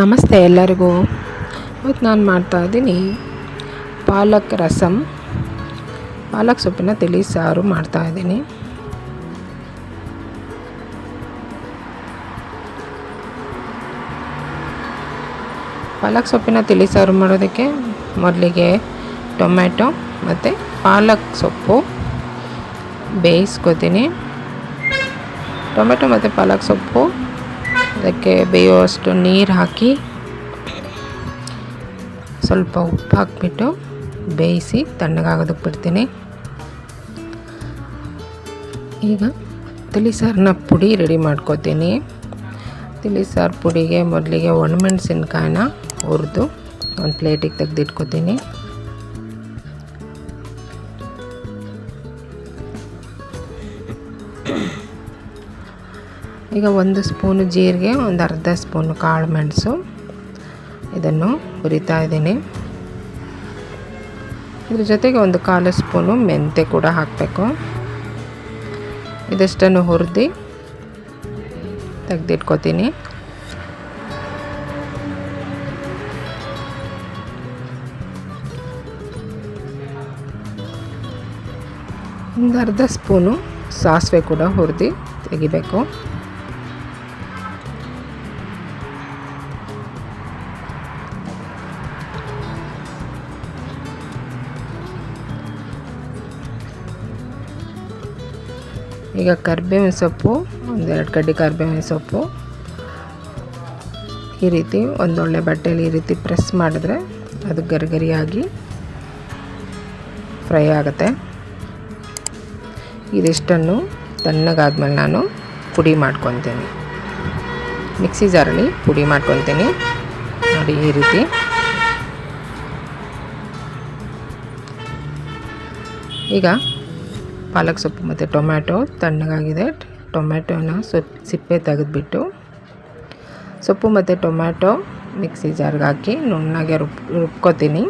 ನಮಸ್ತೆ ಎಲ್ಲರಿಗೂ. ಇವತ್ತು ನಾನು ಮಾಡ್ತಾ ಇದ್ದೀನಿ ಪಾಲಕ್ ರಸಮ್ ಪಾಲಕ್ ಸೊಪ್ಪಿನ ತಿಳಿ ಸಾರು ಮಾಡ್ತಾಯಿದ್ದೀನಿ ಪಾಲಕ್ ಸೊಪ್ಪಿನ ತಿಳಿ ಸಾರು ಮಾಡೋದಕ್ಕೆ ಮೊದಲಿಗೆ ಟೊಮ್ಯಾಟೊ ಮತ್ತು ಪಾಲಕ್ ಸೊಪ್ಪು ಬೇಯಿಸ್ಕೊತೀನಿ. ಟೊಮೆಟೊ ಮತ್ತು ಪಾಲಕ್ ಸೊಪ್ಪು ಅದಕ್ಕೆ ಬೇಯುವಷ್ಟು ನೀರು ಹಾಕಿ ಸ್ವಲ್ಪ ಉಪ್ಪು ಹಾಕಿಬಿಟ್ಟು ಬೇಯಿಸಿ ತಣ್ಣಗಾಗೋದಕ್ಕೆ ಬಿಡ್ತೀನಿ. ಈಗ ತಿಳಿ ಸಾರನ್ನ ಪುಡಿ ರೆಡಿ ಮಾಡ್ಕೋತೀನಿ. ತಿಳಿ ಸಾರು ಪುಡಿಗೆ ಮೊದಲಿಗೆ ಒಣಮೆಣಸಿನ್ಕಾಯಿನ ಹುರಿದು ಒಂದು ಪ್ಲೇಟಿಗೆ ತೆಗೆದಿಟ್ಕೋತೀನಿ. ಈಗ ಒಂದು ಸ್ಪೂನು ಜೀರಿಗೆ, ಒಂದು ಅರ್ಧ ಸ್ಪೂನು ಕಾಳು ಮೆಣಸು. ಇದನ್ನು ಹುರಿತಾ ಇದ್ದೀನಿ. ಇದ್ರ ಜೊತೆಗೆ ಒಂದು ಕಾಲು ಸ್ಪೂನು ಮೆಂತೆ ಕೂಡ ಹಾಕಬೇಕು. ಇದಿಷ್ಟನ್ನು ಹುರಿದು ತೆಗೆದಿಟ್ಕೋತೀನಿ. ಒಂದು ಅರ್ಧ ಸ್ಪೂನು ಸಾಸಿವೆ ಕೂಡ ಹುರಿದು ತೆಗಿಬೇಕು. ಈಗ ಕರಿಬೇವಿನ ಸೊಪ್ಪು ಒಂದೆರಡು ಕಡ್ಡಿ ಕರಿಬೇವಿನ ಸೊಪ್ಪು. ಈ ರೀತಿ ಒಂದೊಳ್ಳೆ ಬಟ್ಟೆಯಲ್ಲಿ ಈ ರೀತಿ ಪ್ರೆಸ್ ಮಾಡಿದ್ರೆ ಅದು ಗರಿಗರಿಯಾಗಿ ಫ್ರೈ ಆಗುತ್ತೆ. ಇದಿಷ್ಟನ್ನು ತಣ್ಣಗಾದ್ಮೇಲೆ ನಾನು ಪುಡಿ ಮಾಡ್ಕೊತೀನಿ. ಮಿಕ್ಸಿ ಜಾರಲ್ಲಿ ಪುಡಿ ಮಾಡ್ಕೊತೀನಿ. ನೋಡಿ ಈ ರೀತಿ. ಈಗ ಪಾಲಕ್ ಸೊಪ್ಪು ಮತ್ತು ಟೊಮ್ಯಾಟೊ ತಣ್ಣಗಾಗಿದೆ. ಟೊಮ್ಯಾಟೊನ ಸೊಪ್ಪು ಸಿಪ್ಪೆ ತೆಗೆದುಬಿಟ್ಟು ಸೊಪ್ಪು ಮತ್ತು ಟೊಮ್ಯಾಟೊ ಮಿಕ್ಸಿ ಜಾರ್ಗೆ ಹಾಕಿ, ನುಣ್ಣಗೆ ರುಬ್, ರುಬ್ಕೋತೀನಿ.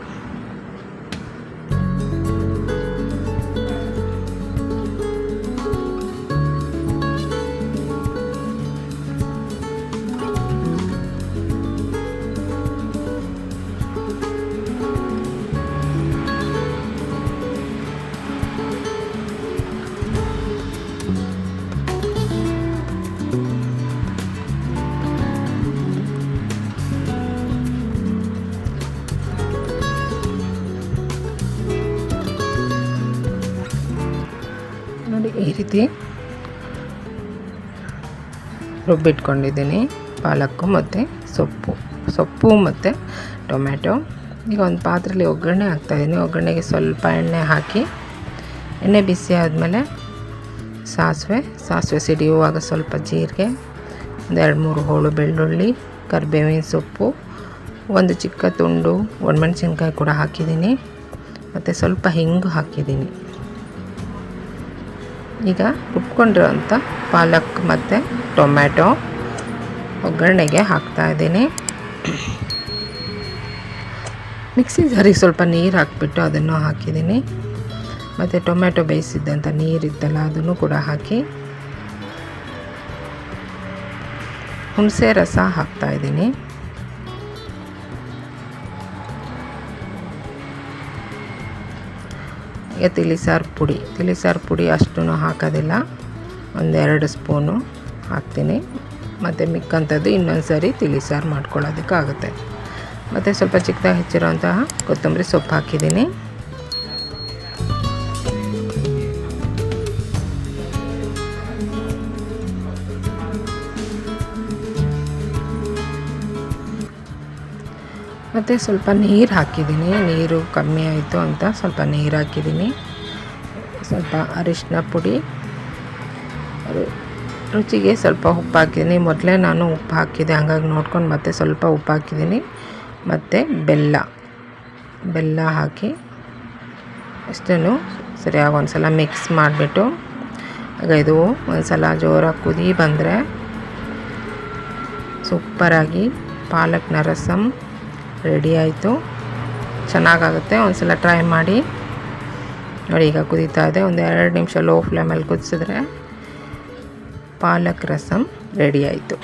ನೋಡಿ, ಈ ರೀತಿ ರುಬ್ಬಿಟ್ಕೊಂಡಿದ್ದೀನಿ. ಪಾಲಕ್ಕು ಮತ್ತು ಸೊಪ್ಪು. ಸೊಪ್ಪು ಮತ್ತು ಟೊಮ್ಯಾಟೊ. ಈಗ ಒಂದು ಪಾತ್ರೆಯಲ್ಲಿ ಒಗ್ಗರಣೆ ಹಾಕ್ತಾಯಿದ್ದೀನಿ ಒಗ್ಗರಣೆಗೆ ಸ್ವಲ್ಪ ಎಣ್ಣೆ ಹಾಕಿ, ಎಣ್ಣೆ ಬಿಸಿ ಆದಮೇಲೆ ಸಾಸಿವೆ ಸಾಸಿವೆ ಸಿಡಿಯುವಾಗ ಸ್ವಲ್ಪ ಜೀರಿಗೆ ಎರಡು ಮೂರು ಹೋಳು ಬೆಳ್ಳುಳ್ಳಿ, ಕರಿಬೇವಿನ ಸೊಪ್ಪು, ಒಂದು ಚಿಕ್ಕ ತುಂಡು ಒಣಮೆಣಸಿನ್ಕಾಯಿ ಕೂಡ ಹಾಕಿದ್ದೀನಿ. ಮತ್ತು ಸ್ವಲ್ಪ ಹಿಂಗು ಹಾಕಿದ್ದೀನಿ. ಈಗ ರುಬ್ಕೊಂಡಿರೋಂಥ ಪಾಲಕ್ ಮತ್ತು ಟೊಮ್ಯಾಟೊ ಒಗ್ಗರಣೆಗೆ ಹಾಕ್ತಾಯಿದ್ದೀನಿ ಮಿಕ್ಸಿ ಜಾರಿಗೆ ಸ್ವಲ್ಪ ನೀರು ಹಾಕಿಬಿಟ್ಟು ಅದನ್ನು ಹಾಕಿದ್ದೀನಿ. ಮತ್ತು ಟೊಮ್ಯಾಟೊ ಬೇಯಿಸಿದ್ದಂಥ ನೀರಿತ್ತಲ್ಲ, ಅದನ್ನು ಕೂಡ ಹಾಕಿ ಹುಣಸೆ ರಸ ಹಾಕ್ತಾಯಿದ್ದೀನಿ ಈಗ ತಿಳಿಸಾರು ಪುಡಿ ತಿಳಿಸಾರು ಪುಡಿ ಅಷ್ಟೂ ಹಾಕೋದಿಲ್ಲ. ಒಂದೆರಡು ಸ್ಪೂನು ಹಾಕ್ತೀನಿ. ಮತ್ತು ಮಿಕ್ಕಂಥದ್ದು ಇನ್ನೊಂದು ಸರಿ ತಿಳಿಸಾರು ಮಾಡ್ಕೊಳ್ಳೋದಕ್ಕಾಗುತ್ತೆ. ಮತ್ತು ಸ್ವಲ್ಪ ಚಿಕ್ಕದಾಗಿ ಹೆಚ್ಚಿರೋಂತಹ ಕೊತ್ತಂಬರಿ ಸೊಪ್ಪು ಹಾಕಿದ್ದೀನಿ. ಮತ್ತು ಸ್ವಲ್ಪ ನೀರು ಹಾಕಿದ್ದೀನಿ ನೀರು ಕಮ್ಮಿ ಆಯಿತು ಅಂತ ಸ್ವಲ್ಪ ನೀರು ಹಾಕಿದ್ದೀನಿ ಸ್ವಲ್ಪ ಅರಿಶಿನ ಪುಡಿ. ರುಚಿಗೆ ಸ್ವಲ್ಪ ಉಪ್ಪು ಹಾಕಿದ್ದೀನಿ ಮೊದಲೇ ನಾನು ಉಪ್ಪು ಹಾಕಿದೆ. ಹಂಗಾಗಿ ನೋಡ್ಕೊಂಡು ಮತ್ತೆ ಸ್ವಲ್ಪ ಉಪ್ಪು ಹಾಕಿದ್ದೀನಿ ಮತ್ತು ಬೆಲ್ಲ. ಬೆಲ್ಲ ಹಾಕಿ ಅಷ್ಟನ್ನು ಸರಿಯಾಗಿ ಒಂದು ಸಲ ಮಿಕ್ಸ್ ಮಾಡಿಬಿಟ್ಟು, ಆಗ ಇದು ಒಂದು ಸಲ ಜೋರಾಗಿ ಕುದಿ ಬಂದರೆ ಸೂಪರಾಗಿ ಪಾಲಕ್ನ ರಸಮ್ ರೆಡಿ ಆಯಿತು. ಚೆನ್ನಾಗಾಗುತ್ತೆ. ಒಂದು ಸಲ ಟ್ರೈ ಮಾಡಿ. ನೋಡಿ, ಈಗ ಕುದೀತಾ ಇದೆ. ಒಂದು ಎರಡು ನಿಮಿಷ ಲೋ ಫ್ಲೇಮಲ್ಲಿ ಕುದಿಸಿದ್ರೆ ಪಾಲಕ್ ರಸಮ್ ರೆಡಿ ಆಯಿತು.